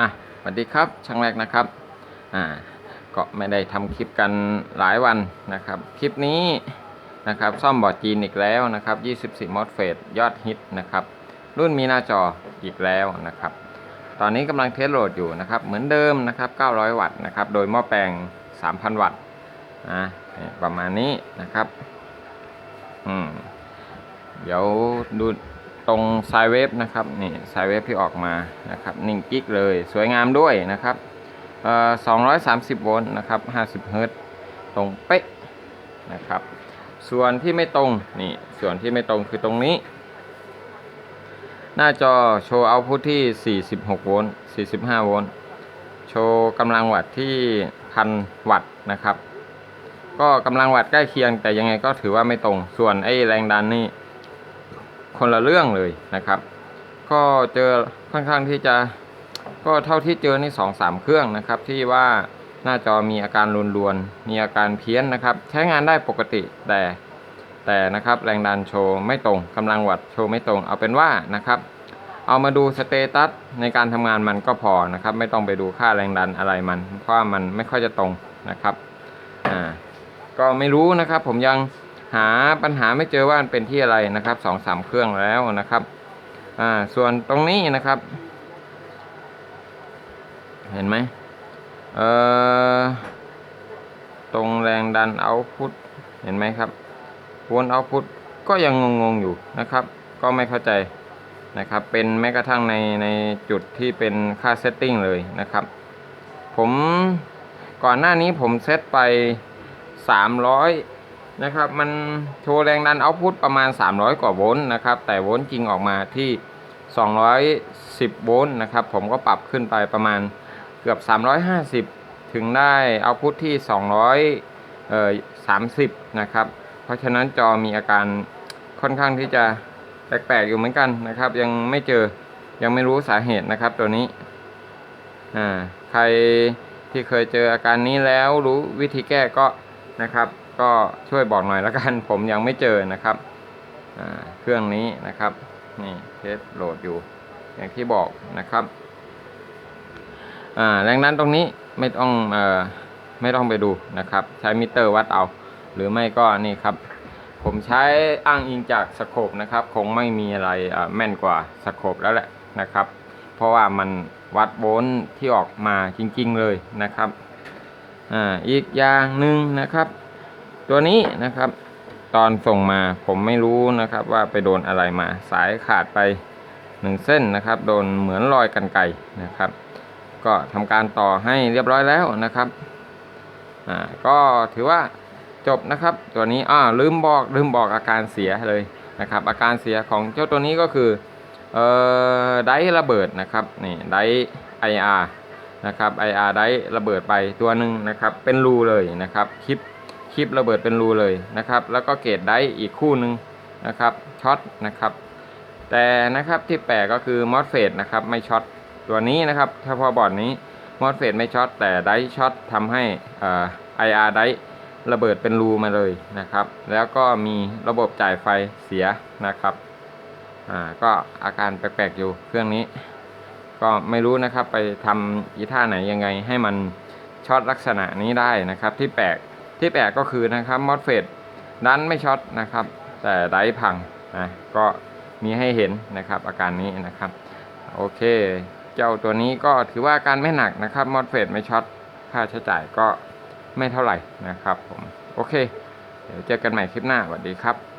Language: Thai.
อะสวัสดีครับช่างแรกนะครับอ่าก็ไม่ได้ทำคลิปกันหลายวันนะครับ คลิปนี้นะครับซ่อมบอร์ดจีนอีกแล้วนะครับ 24 มอสเฟตยอดฮิตนะครับ รุ่นมีหน้าจออีกแล้วนะครับ ตอนนี้กำลังเทสโหลดอยู่นะครับ เหมือนเดิมนะครับ 900 วัตต์นะครับ โดยหม้อแปลง 3,000 วัตต์นะประมาณนี้นะครับ อืม เดี๋ยวดู ตรงสายเวฟนะครับนี่สายเวฟที่ออกมานะครับนิ่งกิ๊กเลยสวยงามด้วยนะครับเอ่อ230โวลต์นะครับ50เฮิรตตรงเป๊ะนะครับ ส่วนที่ไม่ตรงนี่ส่วนที่ไม่ตรงคือตรงนี้ หน้าจอโชว์เอาพุทที่ 46 โวลต์45 โวลต์โชว์กำลังวัตต์ที่1,000วัตต์นะครับ ก็กำลังวัตต์ใกล้เคียงแต่ยังไงก็ถือว่าไม่ตรง ส่วนไอ้แรงดันนี่ คนละเรื่องเลยนะครับ ก็เจอค่อนข้างที่จะก็เท่าที่เจอนี่สองสามเครื่องนะครับ ที่ว่าหน้าจอมีอาการรวนๆมีอาการเพี้ยนนะครับ ใช้งานได้ปกติแต่แต่นะครับแรงดันโชว์ไม่ตรงกำลังวัตต์โชว์ไม่ตรง เอาเป็นว่านะครับ เอามาดูสเตตัสในการทำงานมันก็พอนะครับ ไม่ต้องไปดูค่าแรงดันอะไรมันเพราะมันไม่ค่อยจะตรงนะครับอ่าก็ไม่รู้นะครับผมยัง หาปัญหาไม่เจอว่ามันเป็นที่อะไรนะครับสองสามเครื่องแล้วนะครับอ่าส่วนตรงนี้นะครับ เห็นไหมเอ่อตรงแรงดันเอาพุทเห็นไหมครับวนเอาพุทก็ยังงงๆอยู่นะครับ ก็ไม่เข้าใจนะครับ เป็นแม้กระทั่งในในจุดที่เป็นค่าเซตติ้งเลยนะครับ ผมก่อนหน้านี้ผมเซตไป 300 นะครับ มันโชว์แรงดันเอาพุทประมาณ 300 กว่าโวลต์นะครับ แต่โวลต์จริงออกมาที่ 210 โวลต์นะครับ ผมก็ปรับขึ้นไปประมาณเกือบ 350 ถึงได้เอาพุทที่ 200เอ่อ30 นะครับ เพราะฉะนั้นจอมีอาการค่อนข้างที่จะแปลกๆอยู่เหมือนกันนะครับ ยังไม่เจอยังไม่รู้สาเหตุนะครับตัวนี้อ่าใครที่เคยเจออาการนี้แล้วรู้วิธีแก้ก็นะครับ ก็ช่วยบอกหน่อยละกัน ผมยังไม่เจอนะครับเครื่องนี้นะครับนี่เทสโหลดอยู่ อย่างที่บอกนะครับอ่าแรงดันตรงนี้ไม่ต้องเออไม่ต้องไปดูนะครับ ใช้มิเตอร์วัดเอา หรือไม่ก็นี่ครับ ผมใช้อ้างอิงจากสโคปนะครับ คงไม่มีอะไรแม่นกว่าสโคปแล้วแหละนะครับ เพราะว่ามันวัดโวลต์ที่ออกมาจริงๆเลยนะครับอ่าอีกอย่างหนึ่งนะครับ ตัวนี้นะครับ ตอนส่งมาผมไม่รู้นะครับว่าไปโดนอะไรมา สายขาดไปหนึ่งเส้นนะครับ โดนเหมือนรอยกันไก่นะครับ ก็ทำการต่อให้เรียบร้อยแล้วนะครับอ่าก็ถือว่าจบนะครับ ตัวนี้อ่าลืมบอกลืมบอกอาการเสียเลยนะครับ อาการเสียของเจ้าตัวนี้ก็คือเอ่อไดร์ระเบิดนะครับนี่ไดไออาร์นะครับ IR ไดร์ระเบิดไปตัวหนึ่งนะครับ เป็นรูเลยนะครับคลิป คลิประเบิดเป็นรูเลยนะครับ แล้วก็เกตไดร์อีกคู่หนึ่งนะครับช็อตนะครับแต่นะครับที่แปลกก็คือมอสเฟตนะครับไม่ช็อตตัวนี้นะครับเฉพาะบอร์ดนี้มอสเฟตไม่ช็อตแต่ไดร์ช็อตทำให้ไออาร์ไดร์ระเบิดเป็นรูมาเลยนะครับ แล้วก็มีระบบจ่ายไฟเสียนะครับอ่าก็อาการแปลกๆอยู่เครื่องนี้ ก็ไม่รู้นะครับไปทำอีท่าไหนยังไงให้มันช็อตลักษณะนี้ได้นะครับที่แปลก ที่แปลกก็คือนะครับมอสเฟตดันไม่ช็อตนะครับ แต่ไดพังนะก็มีให้เห็นนะครับอาการนี้นะครับโอเค เจ้าตัวนี้ก็ถือว่าอาการไม่หนักนะครับมอสเฟตไม่ช็อตค่าใช้จ่ายก็ไม่เท่าไหร่นะครับผมโอเค เดี๋ยวเจอกันใหม่คลิปหน้าสวัสดีครับ